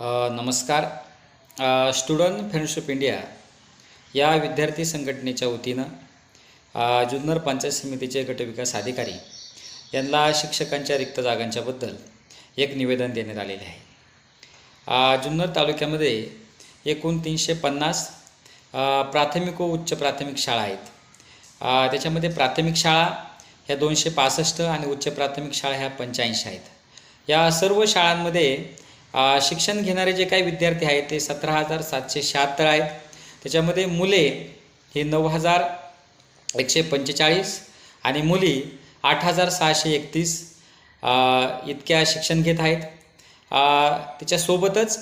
नमस्कार. Student friendship India या विद्यार्थी संघटनेच्या वतीनं जुन्नर पंचायत समितीचे गटविकास अधिकारी यांना शिक्षकांच्या रिक्त जागांच्याबद्दल एक निवेदन देण्यात आलेले आहे. जुन्नर तालुक्यामध्ये एकूण तीनशे पन्नास प्राथमिक व उच्च प्राथमिक शाळा आहेत. त्याच्यामध्ये प्राथमिक शाळा ह्या दोनशे पासष्ट आणि उच्च प्राथमिक शाळा ह्या पंच्याऐंशी आहेत. या सर्व शाळांमध्ये शिक्षण घेणारे जे काही विद्यार्थी आहेत ते सतरा हजार सातशे शहात्तर आहेत. त्याच्यामध्ये मुले हे नऊ हजार एकशे पंचेचाळीस आणि मुली आठ हजार सहाशे एकतीस इतक्या शिक्षण घेत आहेत. त्याच्यासोबतच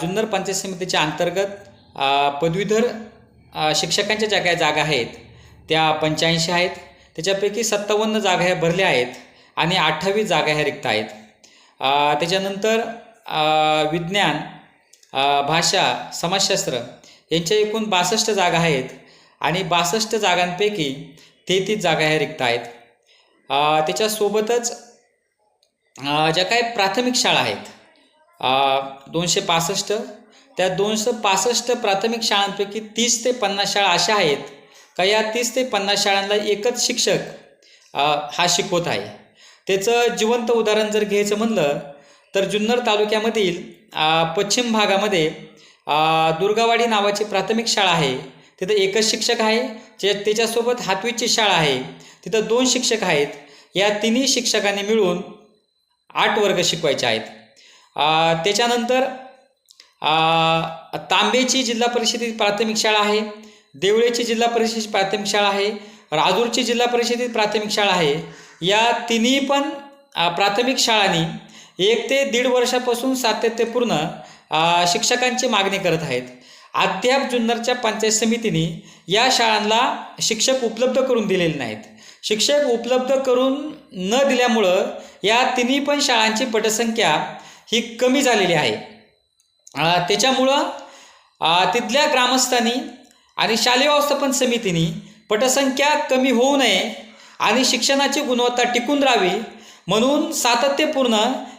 जुन्नर पंचायत समितीच्या अंतर्गत पदवीधर शिक्षकांच्या ज्या काही जागा आहेत त्या पंच्याऐंशी आहेत. त्याच्यापैकी सत्तावन्न जागा ह्या भरल्या आहेत आणि अठ्ठावीस जागा ह्या रिक्त आहेत. त्याच्यानंतर विज्ञान भाषा समाजशास्त्र यांच्या एकूण बासष्ट जागा आहेत आणि बासष्ट जागांपैकी तेहतीस जागा ह्या रिक्त आहेत. त्याच्यासोबतच ज्या काही प्राथमिक शाळा आहेत दोनशे पासष्ट त्या दोनशे पासष्ट प्राथमिक शाळांपैकी तीस ते पन्नास शाळा अशा आहेत का या तीस ते पन्नास शाळांना एकच शिक्षक हा शिकवत आहे. त्याचं जिवंत उदाहरण जर घ्यायचं म्हणलं तर जुन्नर तालुक्यामधील पश्चिम भागामध्ये दुर्गावाडी नावाची प्राथमिक शाळा आहे. तिथं एकच शिक्षक आहे जे त्याच्यासोबत हातवीची शाळा आहे. तिथं दोन शिक्षक आहेत. या तिन्ही शिक्षकांनी मिळून आठ वर्ग शिकवायचे आहेत. त्याच्यानंतर तांबेची जिल्हा परिषदेत प्राथमिक शाळा आहे देवळेची जिल्हा परिषदेची प्राथमिक शाळा आहे राजूरची जिल्हा परिषदेत प्राथमिक शाळा आहे या तिन्ही पण प्राथमिक शाळांनी एक ते दीड वर्षापासून सातत्यपूर्ण शिक्षकांची मागणी करत आहेत. अद्याप जुन्नरच्या पंचायत समितीने या शाळांना शिक्षक उपलब्ध करून दिलेले नाहीत. शिक्षक उपलब्ध करून न दिल्यामुळं या तिन्ही पण शाळांची पटसंख्या ही कमी झालेली आहे. त्याच्यामुळं तिथल्या ग्रामस्थांनी आणि शालेय व्यवस्थापन समितीने पटसंख्या कमी होऊ नये आणि शिक्षणाची गुणवत्ता टिकून राहावी. म्हणून सातत्यपूर्ण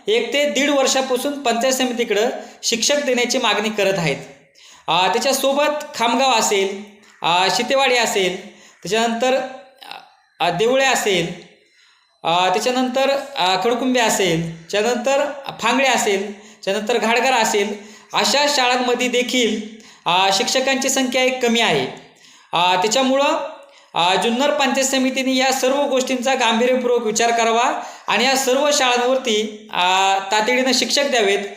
एक ते दीड वर्षापासून पंचायत समितीकडं शिक्षक देण्याची मागणी करत आहेत. त्याच्यासोबत खामगाव असेल शितेवाडी असेल त्याच्यानंतर देवळे असेल त्याच्यानंतर खडकुंबे असेल त्याच्यानंतर फांगडे असेल त्याच्यानंतर घाडघर असेल अशा शाळांमध्ये देखील शिक्षकांची संख्या एक कमी आहे. त्याच्यामुळं जुन्नर पंचायत समितीने या सर्व गोष्टींचा गांभीर्यपूर्वक विचार करावा आणि या सर्व शाळांवरती तातडीनं शिक्षक द्यावेत.